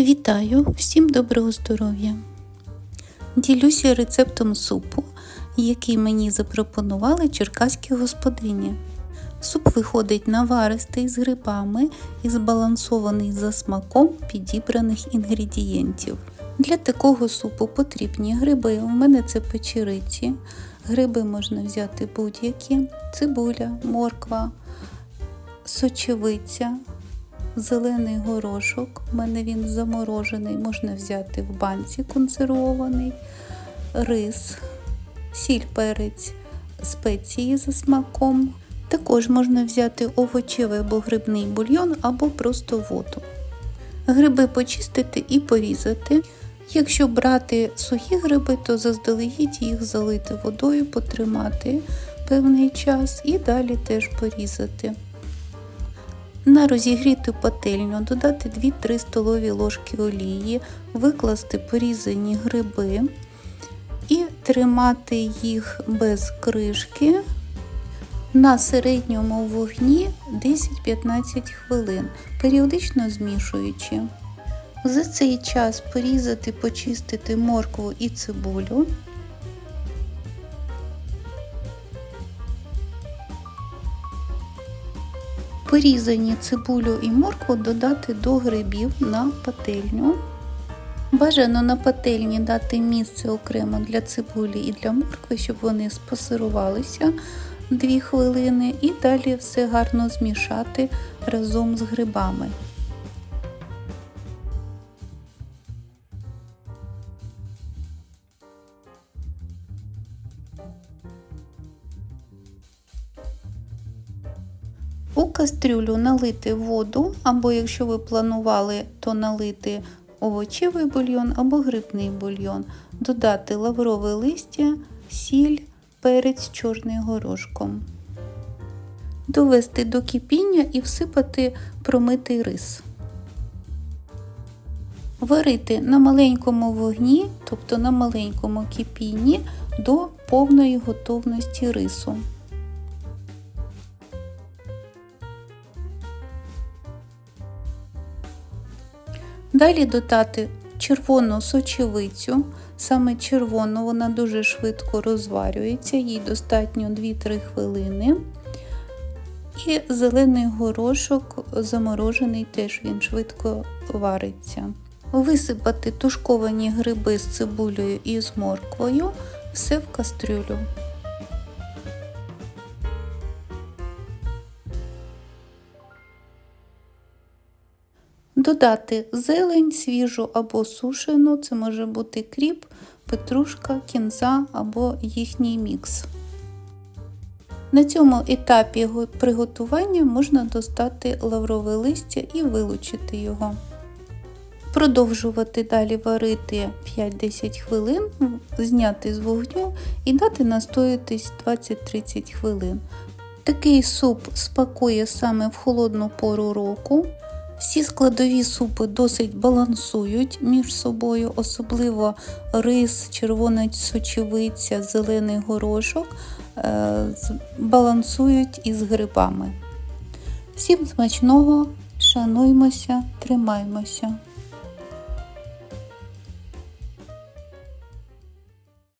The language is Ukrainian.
Вітаю! Всім доброго здоров'я! Ділюся рецептом супу, який мені запропонували черкаські господині. Суп виходить наваристий з грибами і збалансований за смаком підібраних інгредієнтів. Для такого супу потрібні гриби. У мене це печериці. Гриби можна взяти будь-які: цибуля, морква, сочевиця, зелений горошок. У мене він заморожений, можна взяти в банці консервований, рис, сіль, перець, спеції за смаком. Також можна взяти овочевий або грибний бульйон, або просто воду. Гриби почистити і порізати. Якщо брати сухі гриби, то заздалегідь їх залити водою, потримати певний час і далі теж порізати. На розігріту пательню додати 2-3 столові ложки олії, викласти порізані гриби і тримати їх без кришки на середньому вогні 10-15 хвилин, періодично змішуючи. За цей час порізати, почистити моркву і цибулю. Порізані цибулю і моркву додати до грибів на пательню. Бажано на пательні дати місце окремо для цибулі і для моркви, щоб вони спасирувалися 2 хвилини, і далі все гарно змішати разом з грибами. Кастрюлю налити воду, або якщо ви планували, то налити овочевий бульйон або грибний бульйон, додати лаврове листя, сіль, перець чорний горошком. Довести до кипіння і всипати промитий рис. Варити на маленькому вогні, тобто на маленькому кипінні, до повної готовності рису. Далі додати червону сочевицю, саме червону, вона дуже швидко розварюється, їй достатньо 2-3 хвилини. І зелений горошок заморожений, теж він швидко вариться. Висипати тушковані гриби з цибулею і з морквою, все в кастрюлю. Додати зелень свіжу або сушену, це може бути кріп, петрушка, кінза або їхній мікс. На цьому етапі приготування можна достати лаврове листя і вилучити його. Продовжувати далі варити 5-10 хвилин, зняти з вогню і дати настоятись 20-30 хвилин. Такий суп спакує саме в холодну пору року. Всі складові супи досить балансують між собою, особливо рис, червона сочевиця, зелений горошок балансують із грибами. Всім смачного, шануймося, тримаймося!